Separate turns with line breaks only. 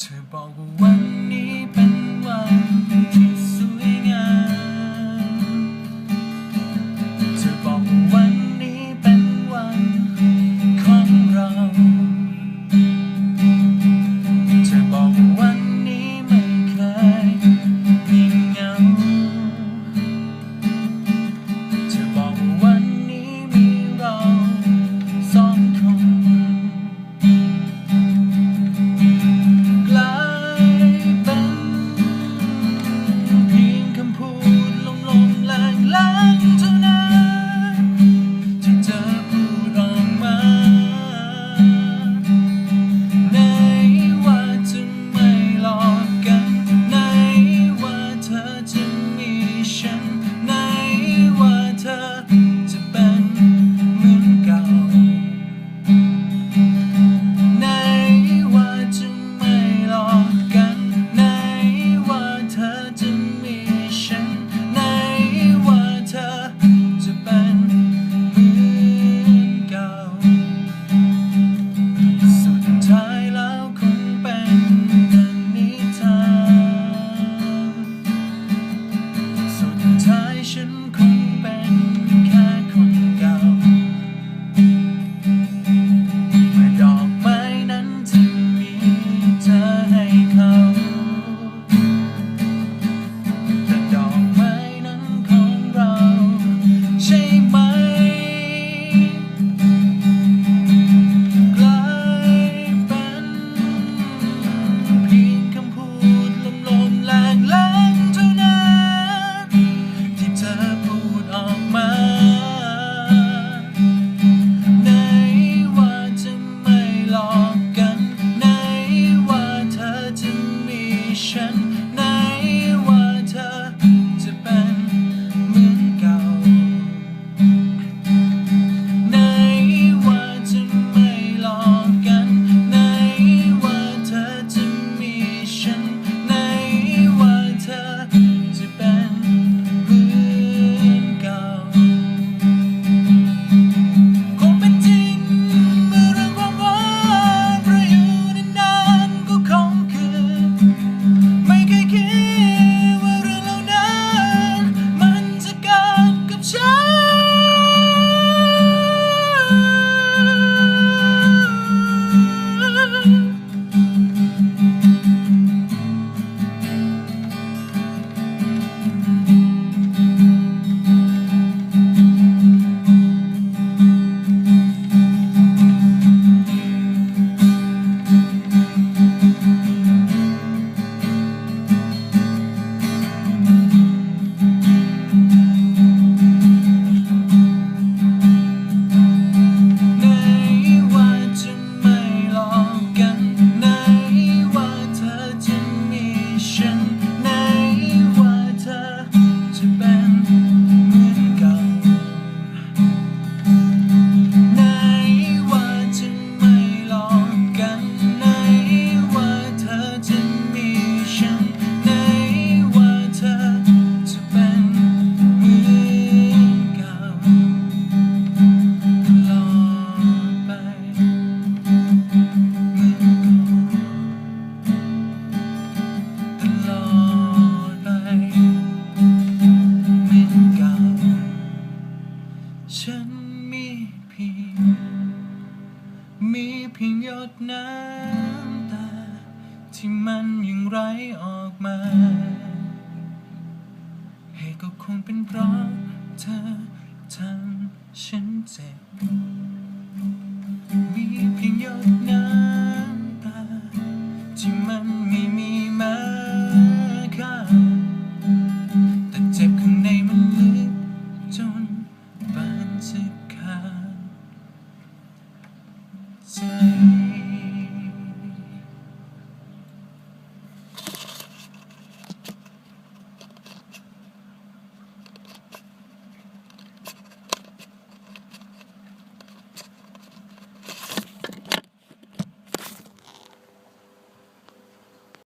เธอบอกว่าวันนี้เป็นวันที่ ท้ายฉันคงเป็นแค่คนเก่า เมื่อดอกไม้นั้นที่มีเธอให้เขาแต่ดอกไม้นั้นของเราใช่ไหม ฉันมีเพียง มีเพียงหยดน้ำตา ที่มันยังไหลออกมา เหตุก็คงเป็นเพราะเธอทำฉันเจ็บ